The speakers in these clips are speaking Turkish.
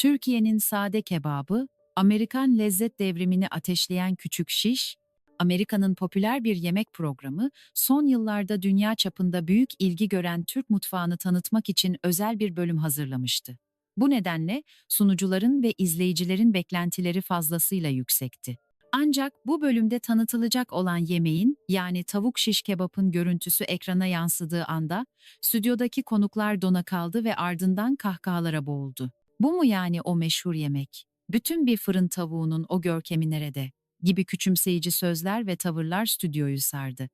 Türkiye'nin sade kebabı, Amerikan lezzet devrimini ateşleyen küçük şiş, Amerika'nın popüler bir yemek programı, son yıllarda dünya çapında büyük ilgi gören Türk mutfağını tanıtmak için özel bir bölüm hazırlamıştı. Bu nedenle sunucuların ve izleyicilerin beklentileri fazlasıyla yüksekti. Ancak bu bölümde tanıtılacak olan yemeğin yani tavuk şiş kebapın görüntüsü ekrana yansıdığı anda stüdyodaki konuklar dona kaldı ve ardından kahkahalara boğuldu. Bu mu yani o meşhur yemek? Bütün bir fırın tavuğunun o görkemi nerede? gibi küçümseyici sözler ve tavırlar stüdyoyu sardı.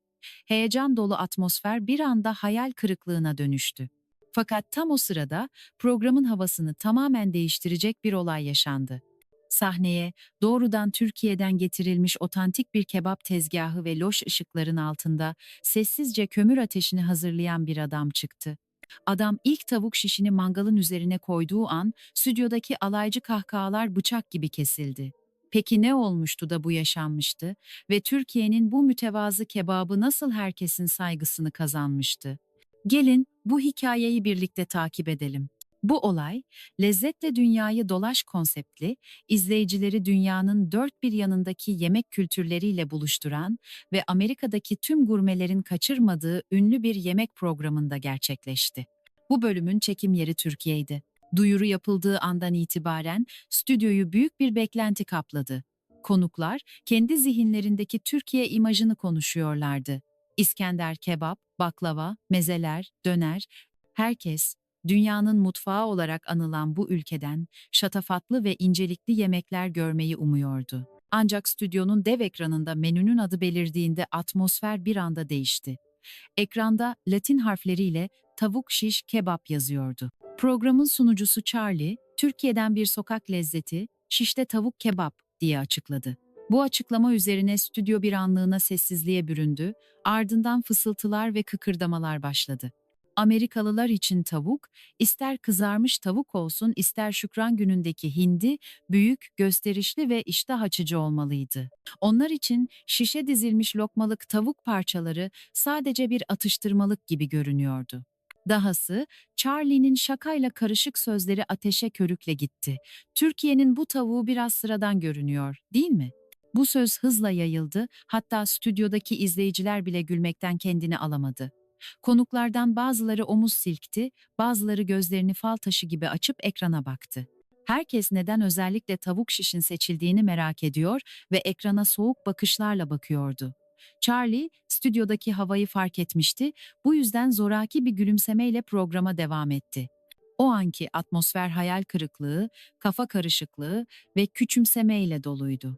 Heyecan dolu atmosfer bir anda hayal kırıklığına dönüştü. Fakat tam o sırada programın havasını tamamen değiştirecek bir olay yaşandı. Sahneye doğrudan Türkiye'den getirilmiş otantik bir kebap tezgahı ve loş ışıkların altında sessizce kömür ateşini hazırlayan bir adam çıktı. Adam ilk tavuk şişini mangalın üzerine koyduğu an stüdyodaki alaycı kahkahalar bıçak gibi kesildi. Peki ne olmuştu da bu yaşanmıştı ve Türkiye'nin bu mütevazı kebabı nasıl herkesin saygısını kazanmıştı? Gelin bu hikayeyi birlikte takip edelim. Bu olay, Lezzetle Dünyayı Dolaş konseptli, izleyicileri dünyanın dört bir yanındaki yemek kültürleriyle buluşturan ve Amerika'daki tüm gurmelerin kaçırmadığı ünlü bir yemek programında gerçekleşti. Bu bölümün çekim yeri Türkiye'ydi. Duyuru yapıldığı andan itibaren stüdyoyu büyük bir beklenti kapladı. Konuklar kendi zihinlerindeki Türkiye imajını konuşuyorlardı. İskender kebap, baklava, mezeler, döner, herkes dünyanın mutfağı olarak anılan bu ülkeden şatafatlı ve incelikli yemekler görmeyi umuyordu. Ancak stüdyonun dev ekranında menünün adı belirdiğinde atmosfer bir anda değişti. Ekranda Latin harfleriyle tavuk şiş kebap yazıyordu. Programın sunucusu Charlie, Türkiye'den bir sokak lezzeti, şişte tavuk kebap diye açıkladı. Bu açıklama üzerine stüdyo bir anlığına sessizliğe büründü, ardından fısıltılar ve kıkırdamalar başladı. Amerikalılar için tavuk, ister kızarmış tavuk olsun ister şükran günündeki hindi, büyük, gösterişli ve iştah açıcı olmalıydı. Onlar için şişe dizilmiş lokmalık tavuk parçaları sadece bir atıştırmalık gibi görünüyordu. Dahası Charlie'nin şakayla karışık sözleri ateşe körükle gitti. Türkiye'nin bu tavuğu biraz sıradan görünüyor, değil mi? Bu söz hızla yayıldı, hatta stüdyodaki izleyiciler bile gülmekten kendini alamadı. Konuklardan bazıları omuz silkti, bazıları gözlerini fal taşı gibi açıp ekrana baktı. Herkes neden özellikle tavuk şişin seçildiğini merak ediyor ve ekrana soğuk bakışlarla bakıyordu. Charlie, stüdyodaki havayı fark etmişti, bu yüzden zoraki bir gülümsemeyle programa devam etti. O anki atmosfer hayal kırıklığı, kafa karışıklığı ve küçümsemeyle doluydu.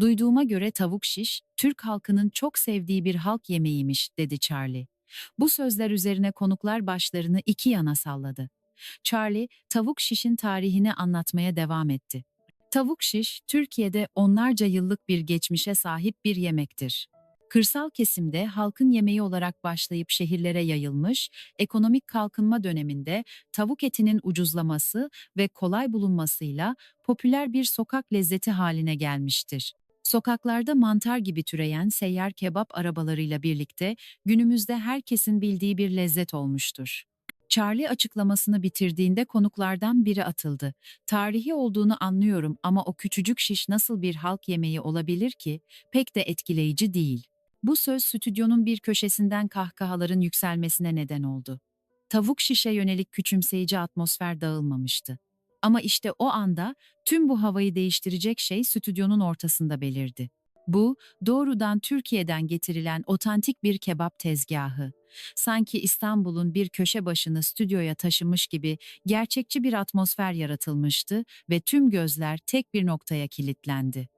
Duyduğuma göre tavuk şiş, Türk halkının çok sevdiği bir halk yemeğiymiş, dedi Charlie. Bu sözler üzerine konuklar başlarını iki yana salladı. Charlie, tavuk şişin tarihini anlatmaya devam etti. Tavuk şiş, Türkiye'de onlarca yıllık bir geçmişe sahip bir yemektir. Kırsal kesimde halkın yemeği olarak başlayıp şehirlere yayılmış, ekonomik kalkınma döneminde tavuk etinin ucuzlaması ve kolay bulunmasıyla popüler bir sokak lezzeti haline gelmiştir. Sokaklarda mantar gibi türeyen seyyar kebap arabalarıyla birlikte günümüzde herkesin bildiği bir lezzet olmuştur. Charlie açıklamasını bitirdiğinde konuklardan biri atıldı. Tarihi olduğunu anlıyorum ama o küçücük şiş nasıl bir halk yemeği olabilir ki? Pek de etkileyici değil. Bu söz stüdyonun bir köşesinden kahkahaların yükselmesine neden oldu. Tavuk şişe yönelik küçümseyici atmosfer dağılmamıştı. Ama işte o anda tüm bu havayı değiştirecek şey stüdyonun ortasında belirdi. Bu, doğrudan Türkiye'den getirilen otantik bir kebap tezgahı. Sanki İstanbul'un bir köşe başını stüdyoya taşımış gibi gerçekçi bir atmosfer yaratılmıştı ve tüm gözler tek bir noktaya kilitlendi.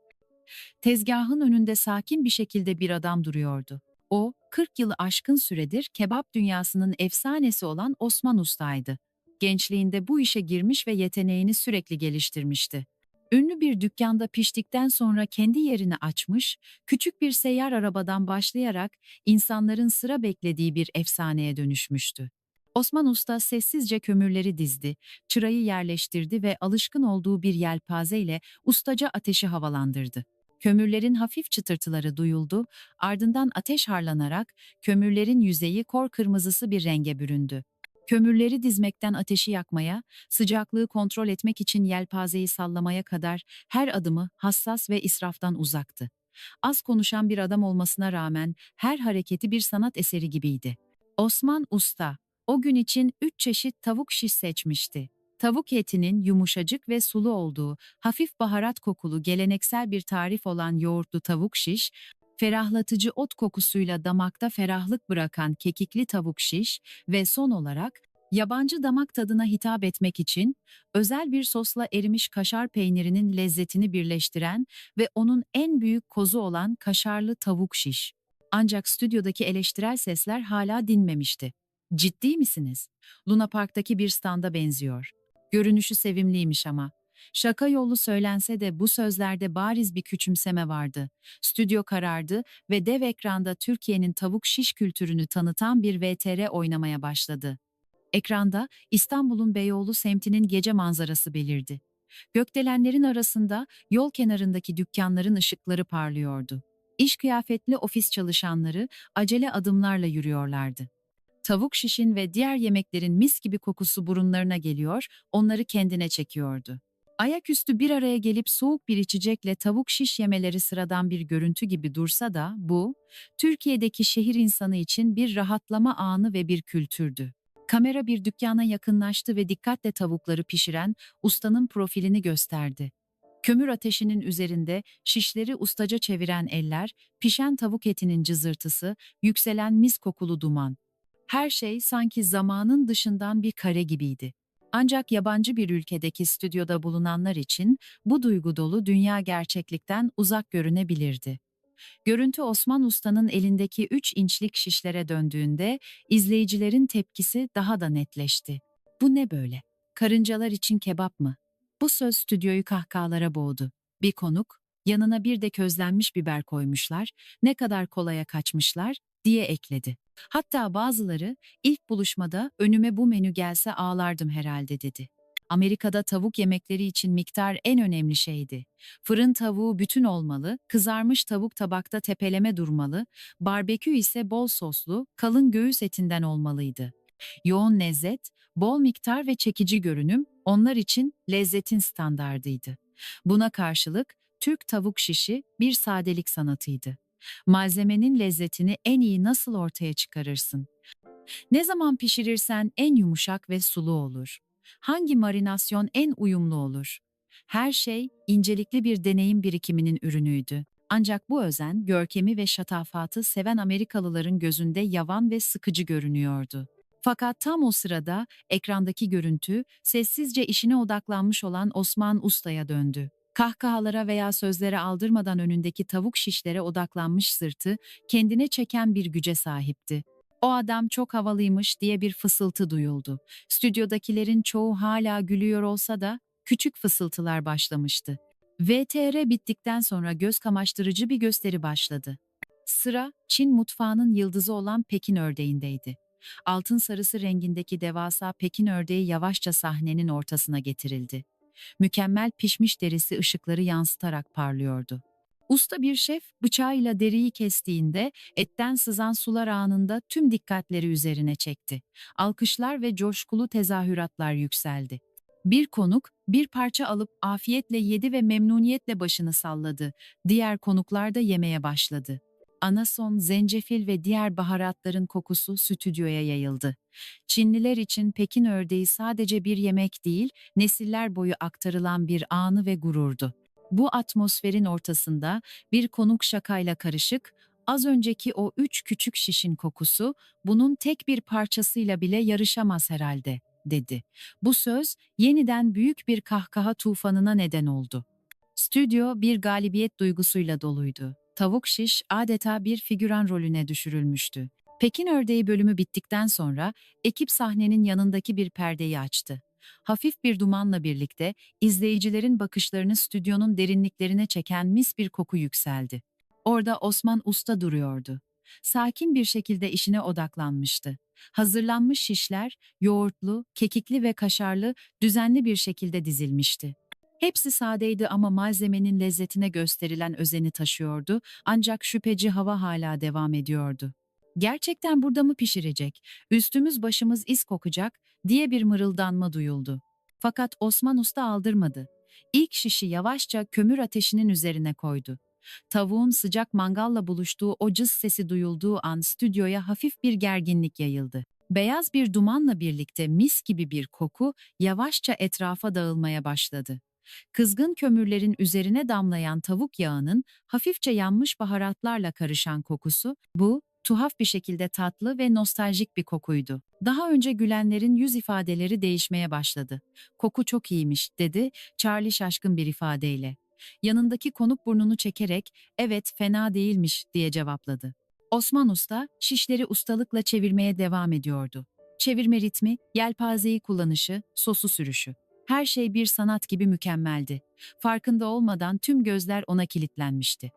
Tezgahın önünde sakin bir şekilde bir adam duruyordu. O, 40 yılı aşkın süredir kebap dünyasının efsanesi olan Osman Usta'ydı. Gençliğinde bu işe girmiş ve yeteneğini sürekli geliştirmişti. Ünlü bir dükkanda piştikten sonra kendi yerini açmış, küçük bir seyyar arabadan başlayarak insanların sıra beklediği bir efsaneye dönüşmüştü. Osman Usta sessizce kömürleri dizdi, çırayı yerleştirdi ve alışkın olduğu bir yelpazeyle ustaca ateşi havalandırdı. Kömürlerin hafif çıtırtıları duyuldu, ardından ateş harlanarak kömürlerin yüzeyi kor kırmızısı bir renge büründü. Kömürleri dizmekten ateşi yakmaya, sıcaklığı kontrol etmek için yelpazeyi sallamaya kadar her adımı hassas ve israftan uzaktı. Az konuşan bir adam olmasına rağmen her hareketi bir sanat eseri gibiydi. Osman Usta, o gün için üç çeşit tavuk şiş seçmişti. Tavuk etinin yumuşacık ve sulu olduğu, hafif baharat kokulu geleneksel bir tarif olan yoğurtlu tavuk şiş, ferahlatıcı ot kokusuyla damakta ferahlık bırakan kekikli tavuk şiş ve son olarak yabancı damak tadına hitap etmek için özel bir sosla erimiş kaşar peynirinin lezzetini birleştiren ve onun en büyük kozu olan kaşarlı tavuk şiş. Ancak stüdyodaki eleştirel sesler hala dinmemişti. Ciddi misiniz? Luna Park'taki bir standa benziyor. Görünüşü sevimliymiş ama. Şaka yollu söylense de bu sözlerde bariz bir küçümseme vardı. Stüdyo karardı ve dev ekranda Türkiye'nin tavuk şiş kültürünü tanıtan bir VTR oynamaya başladı. Ekranda İstanbul'un Beyoğlu semtinin gece manzarası belirdi. Gökdelenlerin arasında yol kenarındaki dükkanların ışıkları parlıyordu. İş kıyafetli ofis çalışanları acele adımlarla yürüyorlardı. Tavuk şişin ve diğer yemeklerin mis gibi kokusu burunlarına geliyor, onları kendine çekiyordu. Ayaküstü bir araya gelip soğuk bir içecekle tavuk şiş yemeleri sıradan bir görüntü gibi dursa da bu, Türkiye'deki şehir insanı için bir rahatlama anı ve bir kültürdü. Kamera bir dükkana yakınlaştı ve dikkatle tavukları pişiren ustanın profilini gösterdi. Kömür ateşinin üzerinde şişleri ustaca çeviren eller, pişen tavuk etinin cızırtısı, yükselen mis kokulu duman. Her şey sanki zamanın dışından bir kare gibiydi. Ancak yabancı bir ülkedeki stüdyoda bulunanlar için bu duygu dolu dünya gerçeklikten uzak görünebilirdi. Görüntü Osman Usta'nın elindeki 3 inçlik şişlere döndüğünde izleyicilerin tepkisi daha da netleşti. Bu ne böyle? Karıncalar için kebap mı? Bu söz stüdyoyu kahkahalara boğdu. Bir konuk, yanına bir de közlenmiş biber koymuşlar, ne kadar kolaya kaçmışlar diye ekledi. Hatta bazıları ilk buluşmada önüme bu menü gelse ağlardım herhalde dedi. Amerika'da tavuk yemekleri için miktar en önemli şeydi. Fırın tavuğu bütün olmalı, kızarmış tavuk tabakta tepeleme durmalı, barbekü ise bol soslu, kalın göğüs etinden olmalıydı. Yoğun lezzet, bol miktar ve çekici görünüm onlar için lezzetin standardıydı. Buna karşılık Türk tavuk şişi bir sadelik sanatıydı. Malzemenin lezzetini en iyi nasıl ortaya çıkarırsın? Ne zaman pişirirsen en yumuşak ve sulu olur. Hangi marinasyon en uyumlu olur? Her şey incelikli bir deneyim birikiminin ürünüydü. Ancak bu özen, görkemi ve şatafatı seven Amerikalıların gözünde yavan ve sıkıcı görünüyordu. Fakat tam o sırada ekrandaki görüntü sessizce işine odaklanmış olan Osman Usta'ya döndü. Kahkahalara veya sözlere aldırmadan önündeki tavuk şişlere odaklanmış sırtı kendine çeken bir güce sahipti. O adam çok havalıymış diye bir fısıltı duyuldu. Stüdyodakilerin çoğu hala gülüyor olsa da küçük fısıltılar başlamıştı. VTR bittikten sonra göz kamaştırıcı bir gösteri başladı. Sıra Çin mutfağının yıldızı olan Pekin ördeğindeydi. Altın sarısı rengindeki devasa Pekin ördeği yavaşça sahnenin ortasına getirildi. Mükemmel pişmiş derisi ışıkları yansıtarak parlıyordu. Usta bir şef bıçağıyla deriyi kestiğinde etten sızan sular anında tüm dikkatleri üzerine çekti. Alkışlar ve coşkulu tezahüratlar yükseldi. Bir konuk bir parça alıp afiyetle yedi ve memnuniyetle başını salladı. Diğer konuklar da yemeye başladı. Anason, zencefil ve diğer baharatların kokusu stüdyoya yayıldı. Çinliler için Pekin ördeği sadece bir yemek değil, nesiller boyu aktarılan bir anı ve gururdu. Bu atmosferin ortasında bir konuk şakayla karışık, az önceki o üç küçük şişin kokusu bunun tek bir parçasıyla bile yarışamaz herhalde, dedi. Bu söz yeniden büyük bir kahkaha tufanına neden oldu. Stüdyo bir galibiyet duygusuyla doluydu. Tavuk şiş adeta bir figüran rolüne düşürülmüştü. Pekin ördeği bölümü bittikten sonra ekip sahnenin yanındaki bir perdeyi açtı. Hafif bir dumanla birlikte izleyicilerin bakışlarını stüdyonun derinliklerine çeken mis bir koku yükseldi. Orada Osman Usta duruyordu. Sakin bir şekilde işine odaklanmıştı. Hazırlanmış şişler, yoğurtlu, kekikli ve kaşarlı düzenli bir şekilde dizilmişti. Hepsi sadeydi ama malzemenin lezzetine gösterilen özeni taşıyordu ancak şüpheci hava hala devam ediyordu. Gerçekten burada mı pişirecek? Üstümüz başımız is kokacak diye bir mırıldanma duyuldu. Fakat Osman Usta aldırmadı. İlk şişi yavaşça kömür ateşinin üzerine koydu. Tavuğun sıcak mangalla buluştuğu o cız sesi duyulduğu an stüdyoya hafif bir gerginlik yayıldı. Beyaz bir dumanla birlikte mis gibi bir koku yavaşça etrafa dağılmaya başladı. Kızgın kömürlerin üzerine damlayan tavuk yağının hafifçe yanmış baharatlarla karışan kokusu, bu tuhaf bir şekilde tatlı ve nostaljik bir kokuydu. Daha önce gülenlerin yüz ifadeleri değişmeye başladı. Koku çok iyiymiş dedi Charlie şaşkın bir ifadeyle. Yanındaki konuk burnunu çekerek evet fena değilmiş diye cevapladı. Osman Usta şişleri ustalıkla çevirmeye devam ediyordu. Çevirme ritmi, yelpazeyi kullanışı, sosu sürüşü. Her şey bir sanat gibi mükemmeldi. Farkında olmadan tüm gözler ona kilitlenmişti.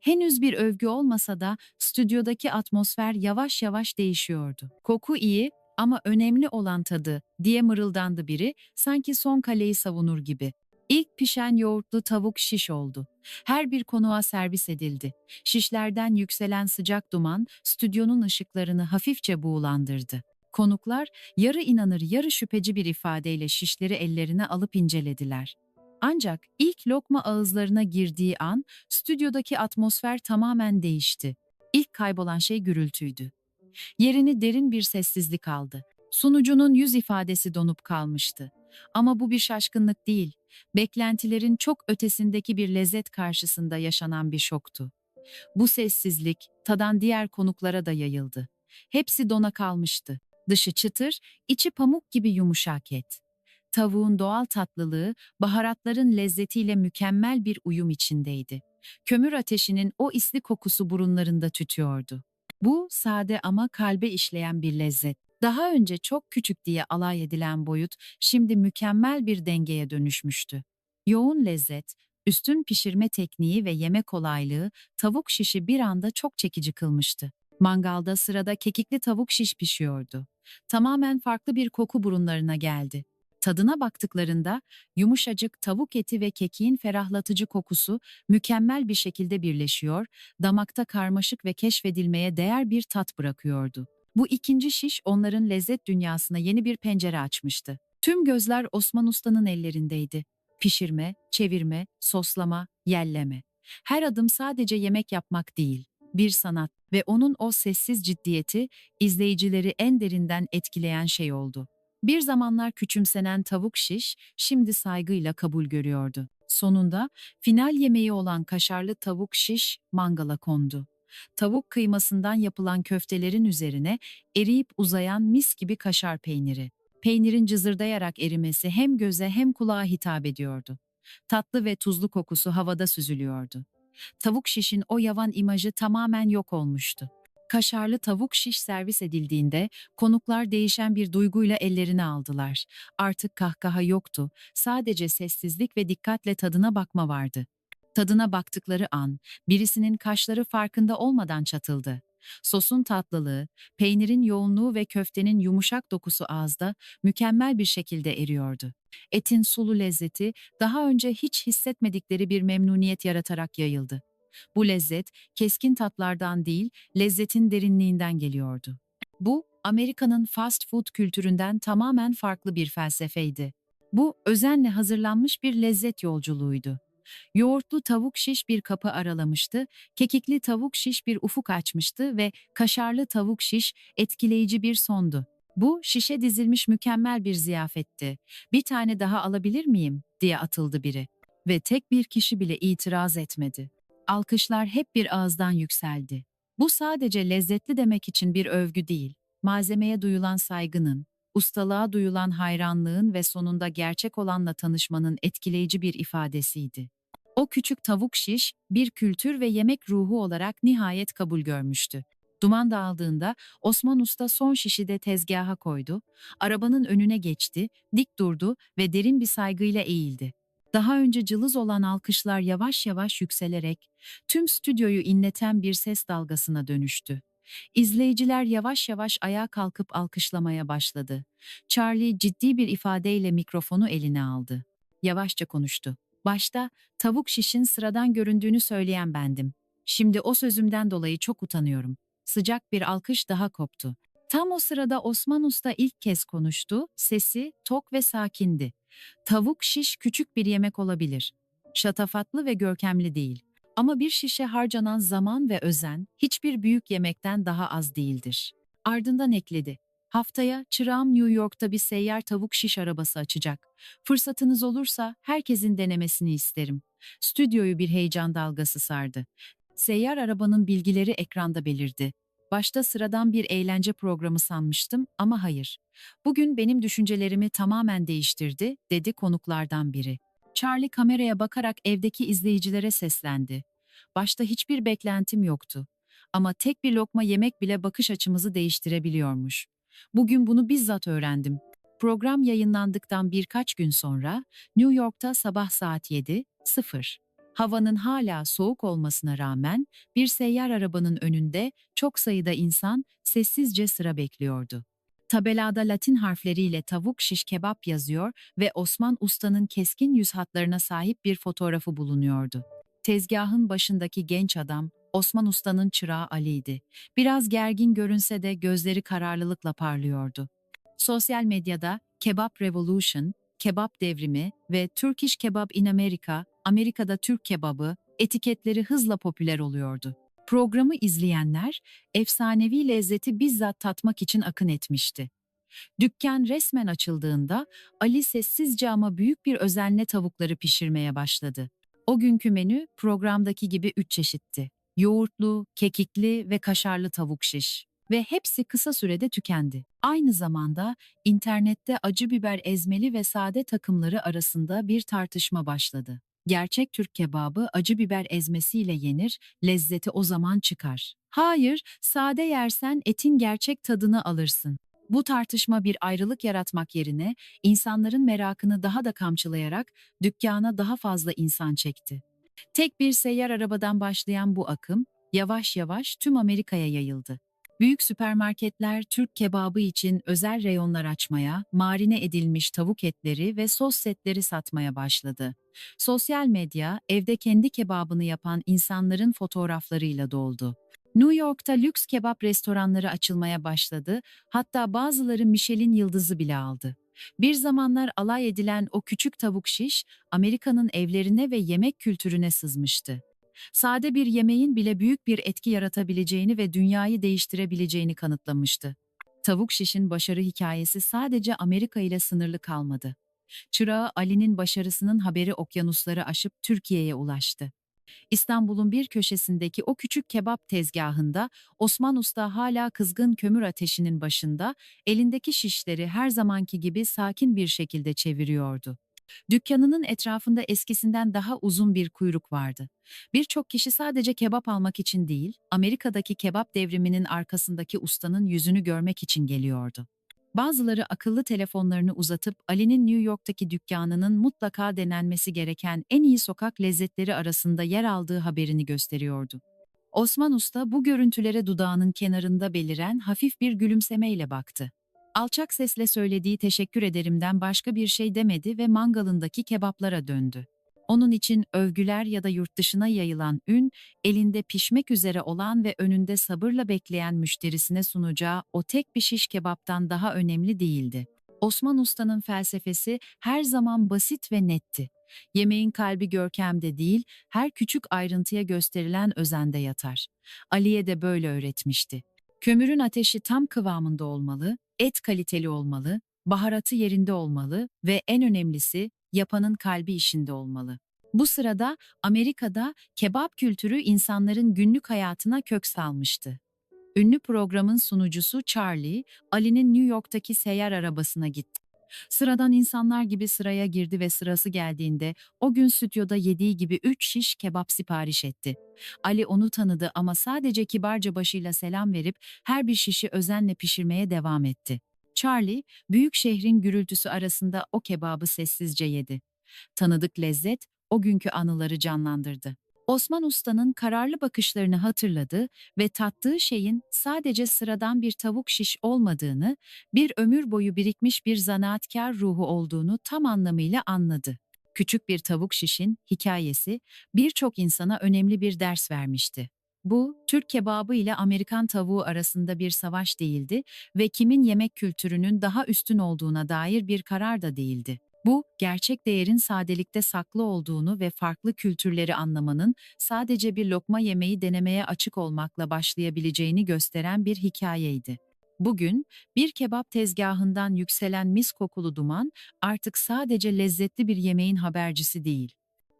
Henüz bir övgü olmasa da stüdyodaki atmosfer yavaş yavaş değişiyordu. Koku iyi ama önemli olan tadı diye mırıldandı biri sanki son kaleyi savunur gibi. İlk pişen yoğurtlu tavuk şiş oldu. Her bir konuğa servis edildi. Şişlerden yükselen sıcak duman stüdyonun ışıklarını hafifçe buğulandırdı. Konuklar yarı inanır yarı şüpheci bir ifadeyle şişleri ellerine alıp incelediler. Ancak ilk lokma ağızlarına girdiği an stüdyodaki atmosfer tamamen değişti. İlk kaybolan şey gürültüydü. Yerini derin bir sessizlik aldı. Sunucunun yüz ifadesi donup kalmıştı. Ama bu bir şaşkınlık değil, beklentilerin çok ötesindeki bir lezzet karşısında yaşanan bir şoktu. Bu sessizlik tadan diğer konuklara da yayıldı. Hepsi dona kalmıştı. Dışı çıtır, içi pamuk gibi yumuşak et. Tavuğun doğal tatlılığı, baharatların lezzetiyle mükemmel bir uyum içindeydi. Kömür ateşinin o isli kokusu burunlarında tütüyordu. Bu sade ama kalbe işleyen bir lezzet. Daha önce çok küçük diye alay edilen boyut şimdi mükemmel bir dengeye dönüşmüştü. Yoğun lezzet, üstün pişirme tekniği ve yeme kolaylığı tavuk şişi bir anda çok çekici kılmıştı. Mangalda sırada kekikli tavuk şiş pişiyordu. Tamamen farklı bir koku burunlarına geldi. Tadına baktıklarında yumuşacık tavuk eti ve kekiğin ferahlatıcı kokusu mükemmel bir şekilde birleşiyor, damakta karmaşık ve keşfedilmeye değer bir tat bırakıyordu. Bu ikinci şiş onların lezzet dünyasına yeni bir pencere açmıştı. Tüm gözler Osman Usta'nın ellerindeydi. Pişirme, çevirme, soslama, yelleme. Her adım sadece yemek yapmak değil, bir sanat ve onun o sessiz ciddiyeti izleyicileri en derinden etkileyen şey oldu. Bir zamanlar küçümsenen tavuk şiş şimdi saygıyla kabul görüyordu. Sonunda final yemeği olan kaşarlı tavuk şiş mangala kondu. Tavuk kıymasından yapılan köftelerin üzerine eriyip uzayan mis gibi kaşar peyniri. Peynirin cızırdayarak erimesi hem göze hem kulağa hitap ediyordu. Tatlı ve tuzlu kokusu havada süzülüyordu. Tavuk şişin o yavan imajı tamamen yok olmuştu. Kaşarlı tavuk şiş servis edildiğinde konuklar değişen bir duyguyla ellerini aldılar. Artık kahkaha yoktu, sadece sessizlik ve dikkatle tadına bakma vardı. Tadına baktıkları an birisinin kaşları farkında olmadan çatıldı. Sosun tatlılığı, peynirin yoğunluğu ve köftenin yumuşak dokusu ağızda mükemmel bir şekilde eriyordu. Etin sulu lezzeti daha önce hiç hissetmedikleri bir memnuniyet yaratarak yayıldı. Bu lezzet keskin tatlardan değil, lezzetin derinliğinden geliyordu. Bu, Amerika'nın fast food kültüründen tamamen farklı bir felsefeydi. Bu, özenle hazırlanmış bir lezzet yolculuğuydu. Yoğurtlu tavuk şiş bir kapı aralamıştı, kekikli tavuk şiş bir ufuk açmıştı ve kaşarlı tavuk şiş etkileyici bir sondu. Bu şişe dizilmiş mükemmel bir ziyafetti. Bir tane daha alabilir miyim diye atıldı biri ve tek bir kişi bile itiraz etmedi. Alkışlar hep bir ağızdan yükseldi. Bu sadece lezzetli demek için bir övgü değil, malzemeye duyulan saygının, ustalığa duyulan hayranlığın ve sonunda gerçek olanla tanışmanın etkileyici bir ifadesiydi. O küçük tavuk şiş bir kültür ve yemek ruhu olarak nihayet kabul görmüştü. Duman dağıldığında Osman Usta son şişi de tezgaha koydu, arabanın önüne geçti, dik durdu ve derin bir saygıyla eğildi. Daha önce cılız olan alkışlar yavaş yavaş yükselerek tüm stüdyoyu inleten bir ses dalgasına dönüştü. İzleyiciler yavaş yavaş ayağa kalkıp alkışlamaya başladı. Charlie ciddi bir ifadeyle mikrofonu eline aldı. Yavaşça konuştu. Başta tavuk şişin sıradan göründüğünü söyleyen bendim. Şimdi o sözümden dolayı çok utanıyorum. Sıcak bir alkış daha koptu. Tam o sırada Osman Usta ilk kez konuştu, sesi tok ve sakindi. Tavuk şiş küçük bir yemek olabilir. Şatafatlı ve görkemli değil. Ama bir şişe harcanan zaman ve özen hiçbir büyük yemekten daha az değildir. Ardından ekledi. Haftaya çırağım New York'ta bir seyyar tavuk şiş arabası açacak. Fırsatınız olursa herkesin denemesini isterim. Stüdyoyu bir heyecan dalgası sardı. Seyyar arabanın bilgileri ekranda belirdi. Başta sıradan bir eğlence programı sanmıştım ama hayır. Bugün benim düşüncelerimi tamamen değiştirdi, dedi konuklardan biri. Charlie kameraya bakarak evdeki izleyicilere seslendi. Başta hiçbir beklentim yoktu. Ama tek bir lokma yemek bile bakış açımızı değiştirebiliyormuş. Bugün bunu bizzat öğrendim. Program yayınlandıktan birkaç gün sonra New York'ta sabah saat 7.00. Havanın hala soğuk olmasına rağmen bir seyyar arabanın önünde çok sayıda insan sessizce sıra bekliyordu. Tabelada Latin harfleriyle tavuk şiş kebap yazıyor ve Osman Usta'nın keskin yüz hatlarına sahip bir fotoğrafı bulunuyordu. Tezgahın başındaki genç adam Osman Usta'nın çırağı Ali'ydi. Biraz gergin görünse de gözleri kararlılıkla parlıyordu. Sosyal medyada Kebap Revolution, Kebap Devrimi ve Turkish Kebab in America, Amerika'da Türk kebabı etiketleri hızla popüler oluyordu. Programı izleyenler efsanevi lezzeti bizzat tatmak için akın etmişti. Dükkan resmen açıldığında Ali sessizce ama büyük bir özenle tavukları pişirmeye başladı. O günkü menü programdaki gibi üç çeşitti. Yoğurtlu, kekikli ve kaşarlı tavuk şiş. Ve hepsi kısa sürede tükendi. Aynı zamanda internette acı biber ezmeli ve sade takımları arasında bir tartışma başladı. Gerçek Türk kebabı acı biber ezmesiyle yenir, lezzeti o zaman çıkar. Hayır, sade yersen etin gerçek tadını alırsın. Bu tartışma bir ayrılık yaratmak yerine insanların merakını daha da kamçılayarak dükkana daha fazla insan çekti. Tek bir seyyar arabadan başlayan bu akım yavaş yavaş tüm Amerika'ya yayıldı. Büyük süpermarketler Türk kebabı için özel reyonlar açmaya, marine edilmiş tavuk etleri ve sos setleri satmaya başladı. Sosyal medya evde kendi kebabını yapan insanların fotoğraflarıyla doldu. New York'ta lüks kebap restoranları açılmaya başladı, hatta bazıları Michelin yıldızı bile aldı. Bir zamanlar alay edilen o küçük tavuk şiş, Amerika'nın evlerine ve yemek kültürüne sızmıştı. Sade bir yemeğin bile büyük bir etki yaratabileceğini ve dünyayı değiştirebileceğini kanıtlamıştı. Tavuk şişin başarı hikayesi sadece Amerika ile sınırlı kalmadı. Çırağı Ali'nin başarısının haberi okyanusları aşıp Türkiye'ye ulaştı. İstanbul'un bir köşesindeki o küçük kebap tezgahında Osman Usta hala kızgın kömür ateşinin başında, elindeki şişleri her zamanki gibi sakin bir şekilde çeviriyordu. Dükkanının etrafında eskisinden daha uzun bir kuyruk vardı. Birçok kişi sadece kebap almak için değil, Amerika'daki kebap devriminin arkasındaki ustanın yüzünü görmek için geliyordu. Bazıları akıllı telefonlarını uzatıp Ali'nin New York'taki dükkanının mutlaka denenmesi gereken en iyi sokak lezzetleri arasında yer aldığı haberini gösteriyordu. Osman Usta bu görüntülere dudağının kenarında beliren hafif bir gülümsemeyle baktı. Alçak sesle söylediği teşekkür ederimden başka bir şey demedi ve mangalındaki kebaplara döndü. Onun için övgüler ya da yurt dışına yayılan ün, elinde pişmek üzere olan ve önünde sabırla bekleyen müşterisine sunacağı o tek bir şiş kebaptan daha önemli değildi. Osman Usta'nın felsefesi her zaman basit ve netti. Yemeğin kalbi görkemde değil, her küçük ayrıntıya gösterilen özende yatar. Ali'ye de böyle öğretmişti. Kömürün ateşi tam kıvamında olmalı, et kaliteli olmalı, baharatı yerinde olmalı ve en önemlisi yapanın kalbi işinde olmalı. Bu sırada Amerika'da kebap kültürü insanların günlük hayatına kök salmıştı. Ünlü programın sunucusu Charlie, Ali'nin New York'taki seyyar arabasına gitti. Sıradan insanlar gibi sıraya girdi ve sırası geldiğinde o gün stüdyoda yediği gibi üç şiş kebap sipariş etti. Ali onu tanıdı ama sadece kibarca başıyla selam verip her bir şişi özenle pişirmeye devam etti. Charlie, büyük şehrin gürültüsü arasında o kebabı sessizce yedi. Tanıdık lezzet o günkü anıları canlandırdı. Osman Usta'nın kararlı bakışlarını hatırladı ve tattığı şeyin sadece sıradan bir tavuk şiş olmadığını, bir ömür boyu birikmiş bir zanaatkar ruhu olduğunu tam anlamıyla anladı. Küçük bir tavuk şişin hikayesi birçok insana önemli bir ders vermişti. Bu, Türk kebabı ile Amerikan tavuğu arasında bir savaş değildi ve kimin yemek kültürünün daha üstün olduğuna dair bir karar da değildi. Bu, gerçek değerin sadelikte saklı olduğunu ve farklı kültürleri anlamanın sadece bir lokma yemeği denemeye açık olmakla başlayabileceğini gösteren bir hikayeydi. Bugün, bir kebap tezgahından yükselen mis kokulu duman artık sadece lezzetli bir yemeğin habercisi değil.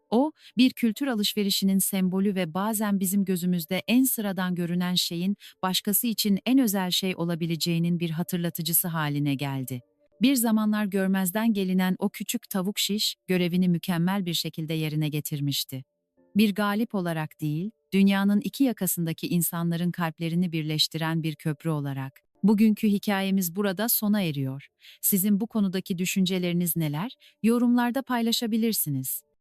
O, bir kültür alışverişinin sembolü ve bazen bizim gözümüzde en sıradan görünen şeyin başkası için en özel şey olabileceğinin bir hatırlatıcısı haline geldi. Bir zamanlar görmezden gelinen o küçük tavuk şiş görevini mükemmel bir şekilde yerine getirmişti. Bir galip olarak değil, dünyanın iki yakasındaki insanların kalplerini birleştiren bir köprü olarak. Bugünkü hikayemiz burada sona eriyor. Sizin bu konudaki düşünceleriniz neler? Yorumlarda paylaşabilirsiniz.